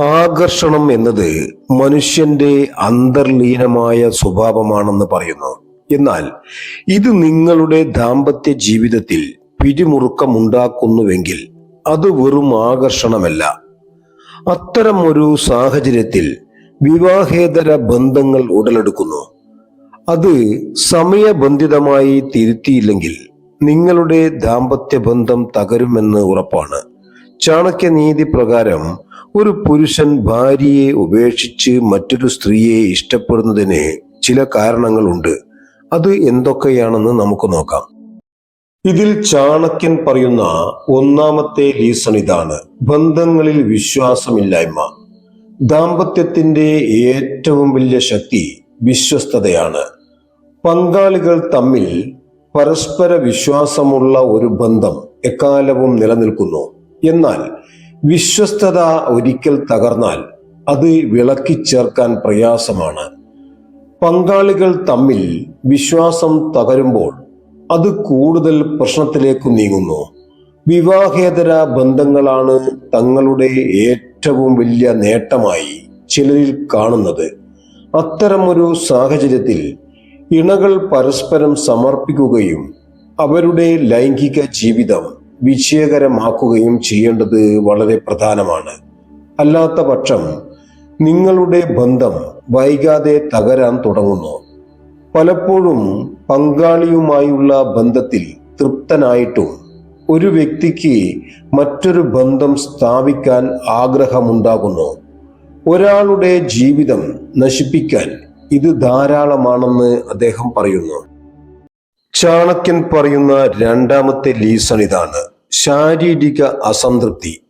ആകർഷണം എന്നത് മനുഷ്യന്റെ അന്തർലീനമായ സ്വഭാവമാണെന്ന് പറയുന്നു. എന്നാൽ ഇത് നിങ്ങളുടെ ദാമ്പത്യ ജീവിതത്തിൽ പിരിമുറുക്കമുണ്ടാക്കുന്നുവെങ്കിൽ അത് വെറും ആകർഷണമല്ല. അത്തരം ഒരു സാഹചര്യത്തിൽ വിവാഹേതര ബന്ധങ്ങൾ ഉടലെടുക്കുന്നു. അത് സമയബന്ധിതമായി തിരുത്തിയില്ലെങ്കിൽ നിങ്ങളുടെ ദാമ്പത്യ ബന്ധം തകരുമെന്ന് ഉറപ്പാണ്. ചാണക്യനീതി പ്രകാരം ഒരു പുരുഷൻ ഭാര്യയെ ഉപേക്ഷിച്ച് മറ്റൊരു സ്ത്രീയെ ഇഷ്ടപ്പെടുന്നതിന് ചില കാരണങ്ങളുണ്ട്. അത് എന്തൊക്കെയാണെന്ന് നമുക്ക് നോക്കാം. ഇതിൽ ചാണക്യൻ പറയുന്ന ഒന്നാമത്തെ റീസൺ ഇതാണ്. ബന്ധങ്ങളിൽ വിശ്വാസമില്ലായ്മ. ദാമ്പത്യത്തിന്റെ ഏറ്റവും വലിയ ശക്തി വിശ്വസ്തതയാണ്. പങ്കാളികൾ തമ്മിൽ പരസ്പര വിശ്വാസമുള്ള ഒരു ബന്ധം എക്കാലവും നിലനിൽക്കുന്നു. എന്നാൽ വിശ്വസ്തത ഒരിക്കൽ തകർന്നാൽ അത് വിളക്കി ചേർക്കാൻ പ്രയാസമാണ്. പങ്കാളികൾ തമ്മിൽ വിശ്വാസം തകരുമ്പോൾ അത് കൂടുതൽ പ്രശ്നത്തിലേക്ക് നീങ്ങുന്നു. വിവാഹേതര ബന്ധങ്ങളാണ് തങ്ങളുടെ ഏറ്റവും വലിയ നേട്ടമായി ചിലരിൽ കാണുന്നത്. അത്തരമൊരു സാഹചര്യത്തിൽ ഇണകൾ പരസ്പരം സമർപ്പിക്കുകയും അവരുടെ ലൈംഗിക ജീവിതം വിജയകരമാക്കുകയും ചെയ്യേണ്ടത് വളരെ പ്രധാനമാണ്. അല്ലാത്ത പക്ഷം നിങ്ങളുടെ ബന്ധം വൈകാതെ തകരാൻ തുടങ്ങുന്നു. പലപ്പോഴും പങ്കാളിയുമായുള്ള ബന്ധത്തിൽ തൃപ്തനായിട്ടും ഒരു വ്യക്തിക്ക് മറ്റൊരു ബന്ധം സ്ഥാപിക്കാൻ ആഗ്രഹമുണ്ടാകുന്നു. ഒരാളുടെ ജീവിതം നശിപ്പിക്കാൻ ഇത് ധാരാളമാണെന്ന് അദ്ദേഹം പറയുന്നു. ചാണക്യൻ പറയുന്ന രണ്ടാമത്തെ ലീസൺ ഇതാണ്. ശാരീരിക അസംതൃപ്തി.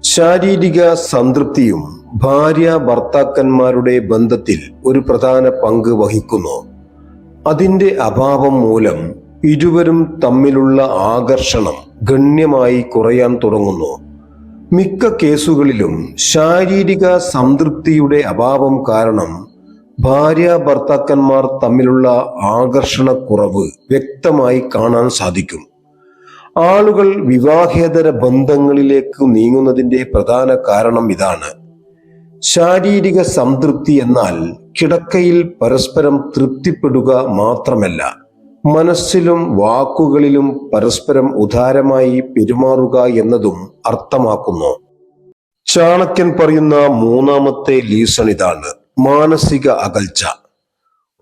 ശാരീരിക സംതൃപ്തിയും ഭാര്യ ഭർത്താക്കന്മാരുടെ ബന്ധത്തിൽ ഒരു പ്രധാന പങ്ക് വഹിക്കുന്നു. അതിന്റെ അഭാവം മൂലം ഇരുവരും തമ്മിലുള്ള ആകർഷണം ഗണ്യമായി കുറയാൻ തുടങ്ങുന്നു. മിക്ക കേസുകളിലും ശാരീരിക സംതൃപ്തിയുടെ അഭാവം കാരണം ഭാര്യ ഭർത്താക്കന്മാർ തമ്മിലുള്ള ആകർഷണക്കുറവ് വ്യക്തമായി കാണാൻ സാധിക്കും. ആളുകൾ വിവാഹേതര ബന്ധങ്ങളിലേക്ക് നീങ്ങുന്നതിന്റെ പ്രധാന കാരണം ഇതാണ്. ശാരീരിക സംതൃപ്തി എന്നാൽ കിടക്കയിൽ പരസ്പരം തൃപ്തിപ്പെടുക മാത്രമല്ല മനസ്സിലും വാക്കുകളിലും പരസ്പരം ഉദാരമായി പെരുമാറുക എന്നതും അർത്ഥമാക്കുന്നു. ചാണക്യൻ പറയുന്ന മൂന്നാമത്തെ ലീസൺ ഇതാണ്. മാനസിക അകൽച്ച.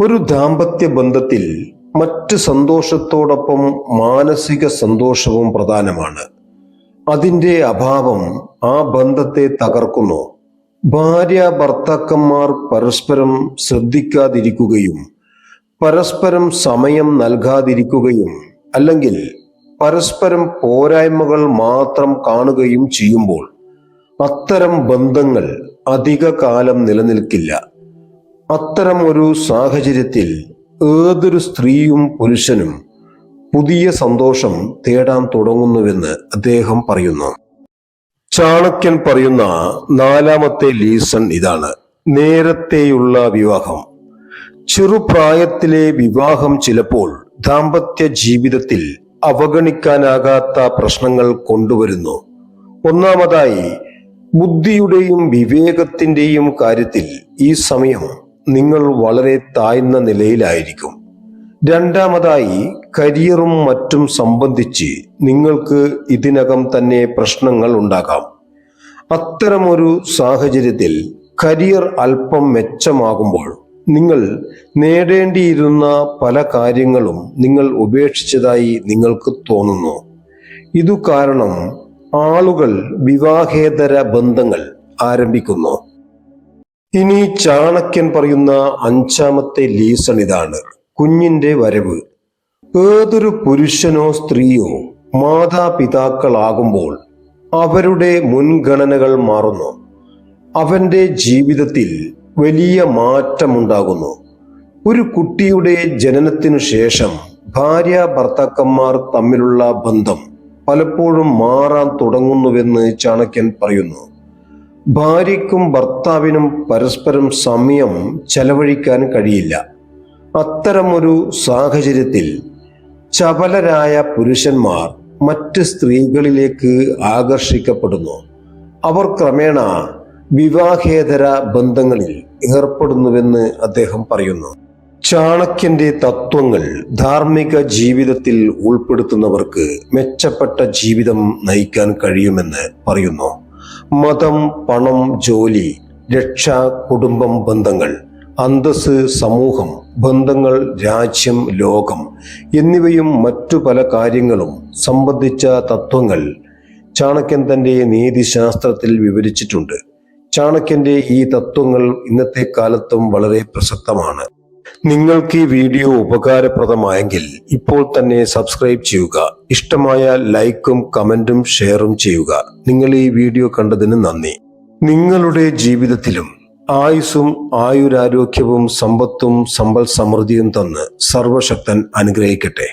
ഒരു ദാമ്പത്യ ബന്ധത്തിൽ മറ്റ് സന്തോഷത്തോടൊപ്പം മാനസിക സന്തോഷവും പ്രധാനമാണ്. അതിന്റെ അഭാവം ആ ബന്ധത്തെ തകർക്കുന്നു. ഭാര്യ ഭർത്താക്കന്മാർ പരസ്പരം ശ്രദ്ധിക്കാതിരിക്കുകയും പരസ്പരം സമയം നൽകാതിരിക്കുകയും അല്ലെങ്കിൽ പരസ്പരം പോരായ്മകൾ മാത്രം കാണുകയും ചെയ്യുമ്പോൾ അത്തരം ബന്ധങ്ങൾ അധിക കാലം നിലനിൽക്കില്ല. അത്തരം ഒരു സാഹചര്യത്തിൽ ഏതൊരു സ്ത്രീയും പുരുഷനും പുതിയ സന്തോഷം തേടാൻ തുടങ്ങുന്നുവെന്ന് അദ്ദേഹം പറയുന്നു. ചാണക്യൻ പറയുന്ന നാലാമത്തെ ലീസൺ ഇതാണ്. നേരത്തെയുള്ള വിവാഹം. ചെറുപ്രായത്തിലെ വിവാഹം ചിലപ്പോൾ ദാമ്പത്യ ജീവിതത്തിൽ അവഗണിക്കാനാകാത്ത പ്രശ്നങ്ങൾ കൊണ്ടുവരുന്നു. ഒന്നാമതായി ബുദ്ധിയുടെയും വിവേകത്തിന്റെയും കാര്യത്തിൽ ഈ സമയം നിങ്ങൾ വളരെ താഴ്ന്ന നിലയിലായിരിക്കും. രണ്ടാമതായി കരിയറും മറ്റും സംബന്ധിച്ച് നിങ്ങൾക്ക് ഇതിനകം തന്നെ പ്രശ്നങ്ങൾ ഉണ്ടാകാം. അത്തരമൊരു സാഹചര്യത്തിൽ കരിയർ അല്പം മെച്ചമാകുമ്പോൾ നിങ്ങൾ നേടേണ്ടിയിരുന്ന പല കാര്യങ്ങളും നിങ്ങൾ ഉപേക്ഷിച്ചതായി നിങ്ങൾക്ക് തോന്നുന്നു. ഇതു കാരണം ആളുകൾ വിവാഹേതര ബന്ധങ്ങൾ ആരംഭിക്കുന്നു. ഇനി ചാണക്യൻ പറയുന്ന അഞ്ചാമത്തെ ലീസൺ ഇതാണ്. കുഞ്ഞിന്റെ വരവ്. ഏതൊരു പുരുഷനോ സ്ത്രീയോ മാതാപിതാക്കളാകുമ്പോൾ അവരുടെ മുൻഗണനകൾ മാറുന്നു. അവന്റെ ജീവിതത്തിൽ വലിയ മാറ്റമുണ്ടാകുന്നു. ഒരു കുട്ടിയുടെ ജനനത്തിനു ശേഷം ഭാര്യ ഭർത്താക്കന്മാർ തമ്മിലുള്ള ബന്ധം പലപ്പോഴും മാറാൻ തുടങ്ങുന്നുവെന്ന് ചാണക്യൻ പറയുന്നു. ഭാര്യയ്ക്കും ഭർത്താവിനും പരസ്പരം സമയം ചെലവഴിക്കാൻ കഴിയില്ല. അത്തരമൊരു സാഹചര്യത്തിൽ ചപലരായ പുരുഷന്മാർ മറ്റ് സ്ത്രീകളിലേക്ക് ആകർഷിക്കപ്പെടുന്നു. അവർ ക്രമേണ വിവാഹേതര ബന്ധങ്ങളിൽ ഏർപ്പെടുന്നുവെന്ന് അദ്ദേഹം പറയുന്നു. ചാണക്യന്റെ തത്വങ്ങൾ ധാർമ്മിക ജീവിതത്തിൽ ഉൾപ്പെടുത്തുന്നവർക്ക് മെച്ചപ്പെട്ട ജീവിതം നയിക്കാൻ കഴിയുമെന്ന് പറയുന്നു. മതം പണം ജോലി രക്ഷ കുടുംബം ബന്ധങ്ങൾ അന്തസ് സമൂഹം ബന്ധങ്ങൾ രാജ്യം ലോകം എന്നിവയും മറ്റു പല കാര്യങ്ങളും സംബന്ധിച്ച തത്വങ്ങൾ ചാണക്യൻ തന്റെ നീതിശാസ്ത്രത്തിൽ വിവരിച്ചിട്ടുണ്ട്. ചാണക്യന്റെ ഈ തത്വങ്ങൾ ഇന്നത്തെ കാലത്തും വളരെ പ്രസക്തമാണ്. നിങ്ങൾക്ക് ഈ വീഡിയോ ഉപകാരപ്രദമായെങ്കിൽ ഇപ്പോൾ തന്നെ സബ്സ്ക്രൈബ് ചെയ്യുക. ഇഷ്ടമായ ലൈക്കും കമന്റും ഷെയറും ചെയ്യുക. നിങ്ങൾ ഈ വീഡിയോ കണ്ടതിന് നന്ദി. നിങ്ങളുടെ ജീവിതത്തിലും ആയുസ്സും ആയുരാരോഗ്യവും സമ്പത്തും സമ്പൽ സമൃദ്ധിയും തന്ന് സർവശക്തൻ അനുഗ്രഹിക്കട്ടെ.